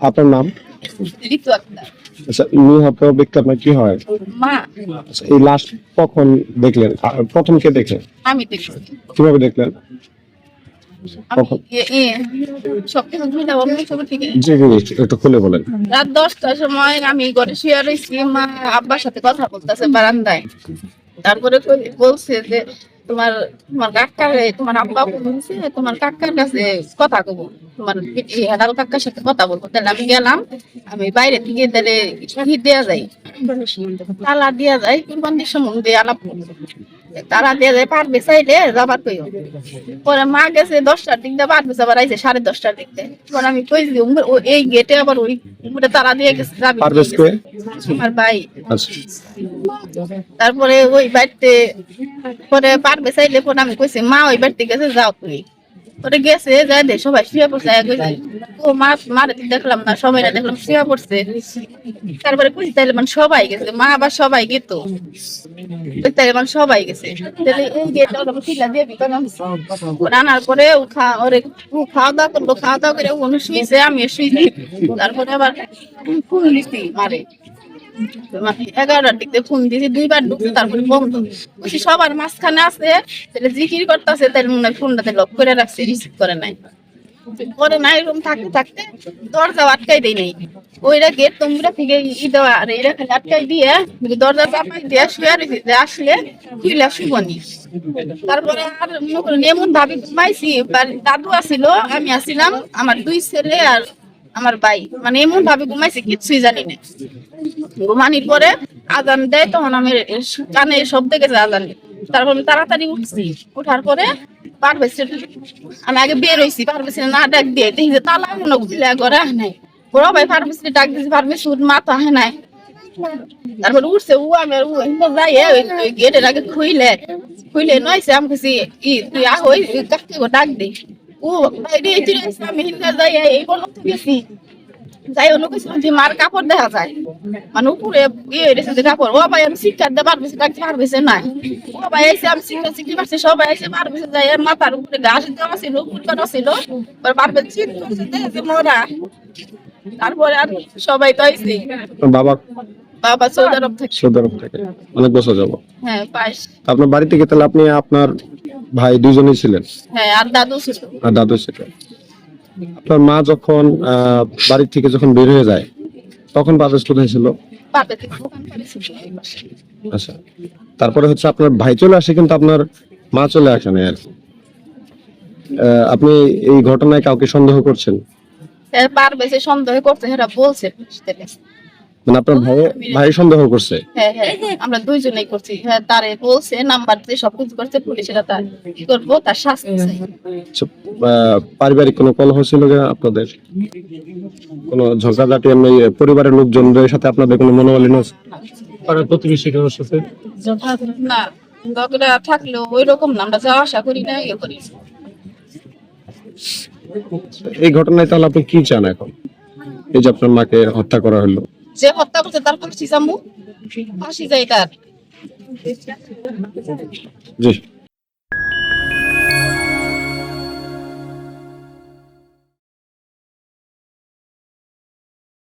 আপনার নাম? ঋতু আক্তার। আচ্ছা নিহত ব্যক্তি আপনার কি হয়? মা। আচ্ছা, এই কখন দেখলেন? প্রথম কে আমি দেখছি। কীভাবে দেখলেন? একটু খুলে বলেন। রাত দশটার সময় আমি ঘরে শুয়ে রয়েছি মা আব্বার সাথে কথা বলতেছে বারান্দায়। তারপরে বলছে যে তোমার তোমার কাকার তোমার আব্বা বলছে তোমার কাকার কাছে কথা কব। তোমার হেডাল কাকার সাথে কথা বলব। তাহলে আমি গেলাম আমি বাইরে থেকে তাহলে কি দেওয়া যায়। তালা দেয়া যায় কুরবানির সম্বন্ধে আলাপ করব। তারা দেয়া যায় যাবার কই পরে মা গেছে দশটার দিক দিয়ে আইছে সাড়ে দশটার দিক দিয়ে। পরে আমি কই এই গেটে আবার ওই উপরে তারা দিয়ে গেছে যাবি আমার ভাই। আচ্ছা। তারপরে ওই বাড়িতে পরে পারবে চাইলে পরে আমি কইছি মা ওই বাড়িতে গেছে যাও তুমি পরে গেছে যাই দে সবাই শুয়ে পড়ছে ও মা দেখলাম না দেখলাম পড়ছে। তারপরে তাইলে মানে সবাই গেছে, মা আবার সবাই গেত। তাইলে মানে সবাই গেছে। তাহলে এই দিয়ে রান্নার পরে ও খা, ওরে ও খাওয়া দাওয়া করল, খাওয়া দাওয়া করে শুয়েছে আমি শুয়েছি তারপরে আবার দিছি মারে। মানে এগারোটার দিকে ফোন দিয়েছি দুইবার ঢুকছে, তারপরে বন্ধ। সবার মাঝখানে আছে, তাহলে জিকির করতেছে, তাহলে মনে হয় ফোনটাতে লক করে রাখছে রিসিভ করে নাই। করে নাই, রুম থাকতে থাকতে দরজা আটকাই দেয় নাই। ওইটা গেট তোমরা ই দেওয়া, আর এরা খালি আটকাই দিয়ে দরজা চাপাই দিয়ে শুয়ে আসলে শুবনি তারপরে আর মনে এমন ভাবে ঘুমাইছি দাদু আসিল, আমি আসিলাম, আমার দুই ছেলে আর আমার ভাই। মানে এমন ভাবে ঘুমাইছি, কিছুই জানি না। ঘুমানির পরে আজান দেয়, তখন আমি কানে শব্দ গেছে আজান তারপর আমি তাড়াতাড়ি উঠছি। উঠার পরে পারভেজ আমি আগে বের হইছি পারবে না ডাক দিয়ে। দেখি যে তালা মনে খুলে ঘরে আহে নাই। বড় ভাই পারভেজ ডাক দিয়েছি ফার্মেসি উঠ মাথা আহে নাই। তারপরে উঠছে ও আমি আর ও যাই গেটের আগে খুইলে খুইলে নয়ছে আমি কইছি, ই, তুই আহ, ওই কাকে ডাক দে। ও বাইরে আমি হিন্দু যাই এই বল গেছি। যাই অন্য কিছু যে মার কাপড় দেখা যায়। মানে উপরে ইয়ে হয়েছে যে কাপড়। ও ভাই আমি শিক্ষা দিতে ডাকতে না ও ভাই এসে আমি শিক্ষা শিখতে পারছি সবাই যাই মাথার উপরে ঘাস দেওয়া ছিল ছিল পারবে চিন্তা মোরা। তারপরে আর সবাই তো আইসি বাবা? বাবা সৌদি আরব থেকে। সৌদি আরব থেকে। অনেক বছর যাব। হ্যাঁ আপনার বাড়ি থেকে তাহলে আপনি আপনার ভাই দুজনেই ছিলেন? হ্যাঁ আর দাদু ছিল। আর দাদু ছিলেন আপনার মা যখন বাড়ির বাড়ি থেকে যখন বের হয়ে যায় তখন পারভেজ কোথায় ছিল। আচ্ছা তারপরে হচ্ছে আপনার ভাই চলে আসে কিন্তু আপনার মা চলে আসে না আর আপনি এই ঘটনায় কাউকে সন্দেহ করছেন বারবার পারবে সন্দেহ করছে এরা বলছে। মানে আপনার ভাই ভাই সন্দেহ করছে? হ্যাঁ হ্যাঁ। আমরা দুইজনেই করছি। হ্যাঁ তারে বলছে নাম্বার দিয়ে সবকিছু করছে পুলিশেরা তার কি করব তার শাস্তি চাই। আচ্ছা, পারিবারিক কোনো কলহ ছিল কি আপনাদের? কোনো ঝগড়াঝাটি এমনি পরিবারের লোকজনদের সাথে আপনাদের কোনো মনোমালিন্য আছে? প্রতিবেশী কারোর সাথে? না ঝগড়া থাকলেও ওই রকম না আমরা যাওয়া আশা করি না ইয়ে করি। এই ঘটনায় তাহলে আপনি কি চান এখন? এই যে আপনার মাকে হত্যা করা হলো। যে হত্যা করছে তার ফাঁসি চামু ফাঁসি যায় তার। জি।